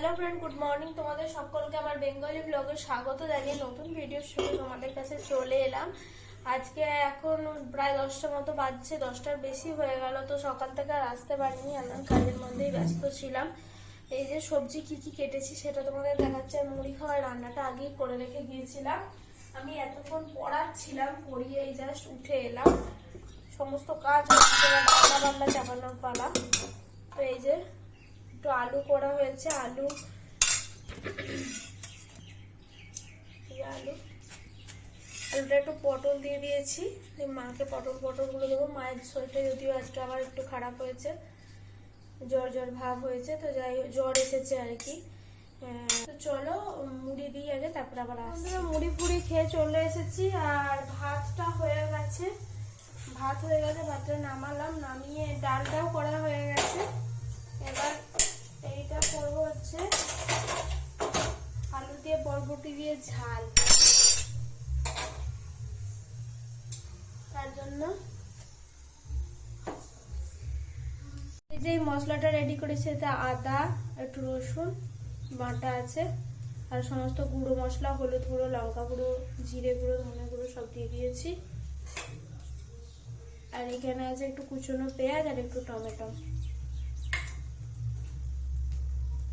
Hello friend good morning তোমাদের সকলকে আমার বেঙ্গলি ব্লগে স্বাগত জানিয়ে নতুন ভিডিওর সঙ্গে তোমাদের কাছে চলে এলাম। আজকে এখন প্রায় দশটার মতো বাজছে, দশটার বেশি হয়ে গেল, তো সকাল থেকে আর আসতে পারিনি আমরা কাজের মধ্যেই ব্যস্ত ছিলাম। এই যে সবজি কি কি কেটেছি সেটা তোমাদের দেখাচ্ছে মুড়ি খাওয়ার রান্নাটা আগেই করে রেখে গিয়েছিলাম। আমি এতক্ষণ পড়াচ্ছিলাম পড়িয়ে এই জাস্ট উঠে এলাম। সমস্ত কাজ রান্না বান্না চাপানোর পালা। তো এই যে একটু আলু করা হয়েছে, আলু। আলু। আলুটা একটু পটল দিয়ে দিয়েছি। দিয়ে মাকে পটল পটল পটলগুলো দেবো। মায়ের শরীরটা যদিও আজকে আবার একটু খারাপ হয়েছে, জ্বর জ্বর ভাব হয়েছে, তো যাই জ্বর এসেছে আর কি। তো চলো, মুড়ি দিয়ে আগে, তারপর আবার আসছি। মুড়ি ফুড়ি খেয়ে চলে এসেছি, আর ভাতটা হয়ে গেছে। ভাত হয়ে গেছে, ভাতটা নামালাম, নামিয়ে ডালটাও করা হয়ে গেছে। এবার এইটা করব হচ্ছে আলু দিয়ে বরবটি দিয়ে ঝাল। তার জন্য এই যে মশলাটা রেডি করেছি এতে আদা, একটু রসুন, বাটা আছে, আর সমস্ত গুঁড়ো মশলা, হলুদ গুঁড়ো, লঙ্কা গুঁড়ো, জিরে গুঁড়ো, ধনে গুঁড়ো সব দিয়ে দিয়েছি। আর এখানে আছে একটু কুচনো পেঁয়াজ আর একটু টমেটো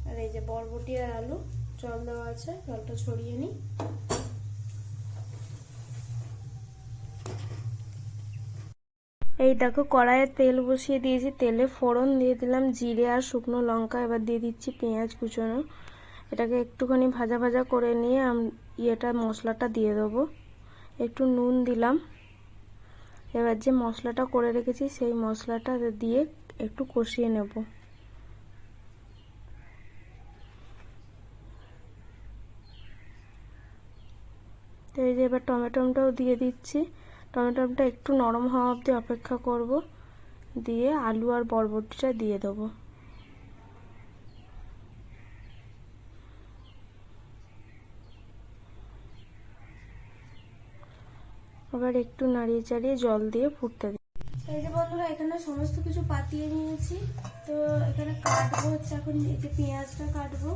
আর এই যে বরবটি আর আলু, জল দেওয়া আছে, জলটা ছড়িয়ে নিই। এই দেখো, কড়াইয়ে তেল বসিয়ে দিয়েছি, তেলে ফোড়ন দিয়ে দিলাম জিরে আর শুকনো লঙ্কা, এবার দিয়ে দিচ্ছি পেঁয়াজ কুচোনো। এটাকে একটুখানি ভাজা ভাজা করে নিয়ে ইয়েটা, মশলাটা দিয়ে দেবো। একটু নুন দিলাম। এবার যে মশলাটা করে রেখেছি, সেই মশলাটা দিয়ে একটু কষিয়ে নেব। তো এই যে এবার টমেটোটাও দিয়ে দিচ্ছি। টমেটোটা একটু নরম হওয়া অবধি অপেক্ষা করব। দিয়ে আলু আর বরবটিটা দিয়ে দেবো। এবার একটু নাড়িয়ে চাড়িয়ে জল দিয়ে ফুটতে দিই। এই যে বন্ধুরা, এখানে সমস্ত কিছু পাতিয়ে নিয়েছি। তো এখানে কাটবো হচ্ছে এখন, এই যে পেঁয়াজটা কাটবো।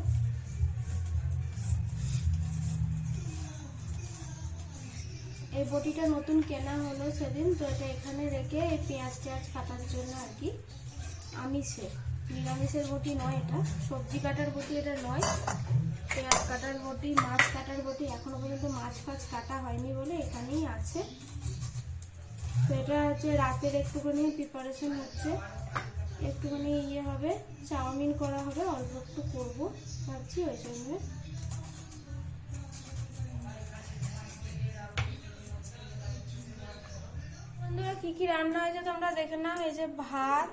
এই বটিটা নতুন কেনা হলো সেদিন, তো এটা এখানে রেখে এই পেঁয়াজ টেয়াজ কাটার জন্য আর কি। আমিষে, নিরামিষের বটি নয় এটা, সবজি কাটার বটি এটা নয়। পেঁয়াজ কাটার বটি, মাছ কাটার বটি, এখনও পর্যন্ত মাছ ফাছ কাটা হয়নি বলে এখানেই আছে। তো এটা হচ্ছে রাতের একটুখানি প্রিপারেশন হচ্ছে। একটুখানি ইয়ে হবে, চাউমিন করা হবে, অল্প একটু করব, ভাবছি ওই জন্য। বন্ধুরা, কি কি রান্না হয়েছে তোমরা দেখে নাও। এই যে ভাত,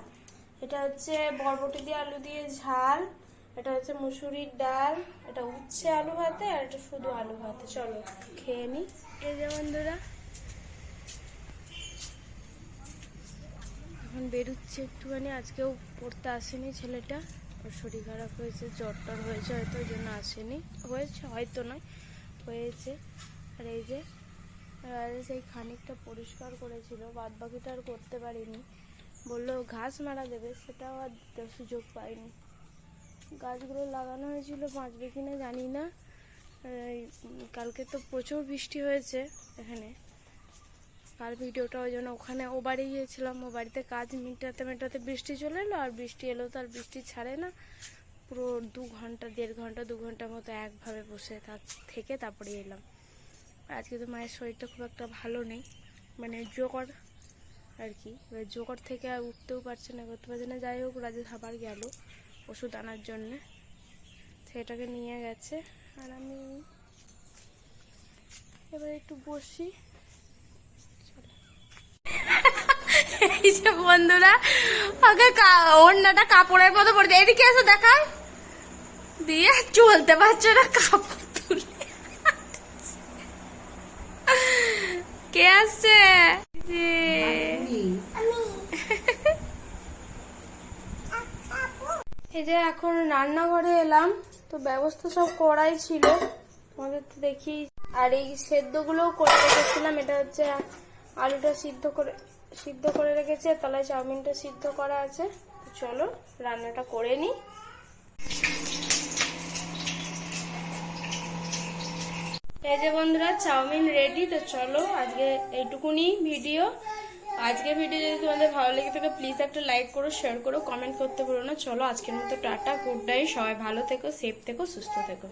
এটা হচ্ছে বরবটি দিয়ে আলু দিয়ে ঝাল, এটা হচ্ছে মুসুরির ডাল, এটা উচ্ছে আলু ভাতে, আর এটা শুধু আলু ভাতে। চলো, খেয়ে নি। এই যে বন্ধুরা, এখন বেরোচ্ছে একটুখানি, আজকেও পড়তে আসেনি ছেলেটা। ওর শরীর খারাপ হয়েছে, জ্বর টর হয়েছে হয়তো, ওই জন্য আসেনি। হয়েছে, হয়তো নয়, হয়েছে। আর এই যে সেই খানিকটা পরিষ্কার করেছিল বাদ বাকিটা আর করতে পারিনি। বলল, ঘাস মারা দেবে, সেটাও আর সুযোগ পাইনি। গাছগুলো লাগানো হয়েছিল বাঁচবে কি না, জানি না। কালকে তো প্রচুর বৃষ্টি হয়েছে এখানে। কাল ভিডিওটা ওই জন্য ওখানে, ও বাড়ি গিয়েছিলাম, ও বাড়িতে কাজ মেটাতে মেটাতে বৃষ্টি চলে এলো, আর বৃষ্টি এলো তো আর বৃষ্টি ছাড়ে না। পুরো দু ঘণ্টা, দেড় ঘণ্টা, দু ঘণ্টার মতো একভাবে বসে থাক, থেকে তারপরে এলাম। আজকে তো মায়ের শরীরটা খুব একটা ভালো নেই। মানে জোকর আর কি। এবার জোকর থেকে আর উঠতেও পারছে না করতে পারছে না। যাই হোক রাজেশ আবার গেল ওষুধ আনার জন্যে। সেটাকে নিয়ে গেছে আর আমি এবার একটু বসি। বন্ধুরা অন্যটা কাপড়ের মতো পড়ে এদিকে এসে দেখায় দিয়ে চলতে পারছে না কাপড় তুলে কে আসছে এই যে এখন রান্নাঘরে এলাম তো ব্যবস্থা সব করাই ছিল। তোমাদের তো দেখি আর এই সেদ্ধগুলো করে রেখেছিলাম এটা হচ্ছে আলুটা সিদ্ধ করে সিদ্ধ করে রেখেছে তলায় চাউমিনটা সিদ্ধ করা আছে। চলো রান্নাটা করে নিই এই যে বন্ধুরা, চাউমিন রেডি তো চলো আজকে এইটুকুনি ভিডিও আজকে ভিডিও যদি তোমাদের ভালো লেগে থাকে প্লিজ একটা লাইক করো শেয়ার করো কমেন্ট করতে পারো না। চলো আজকের মতো টাটা গুড সবাই ভালো থেকো সেফ থেকো, সুস্থ থেকো।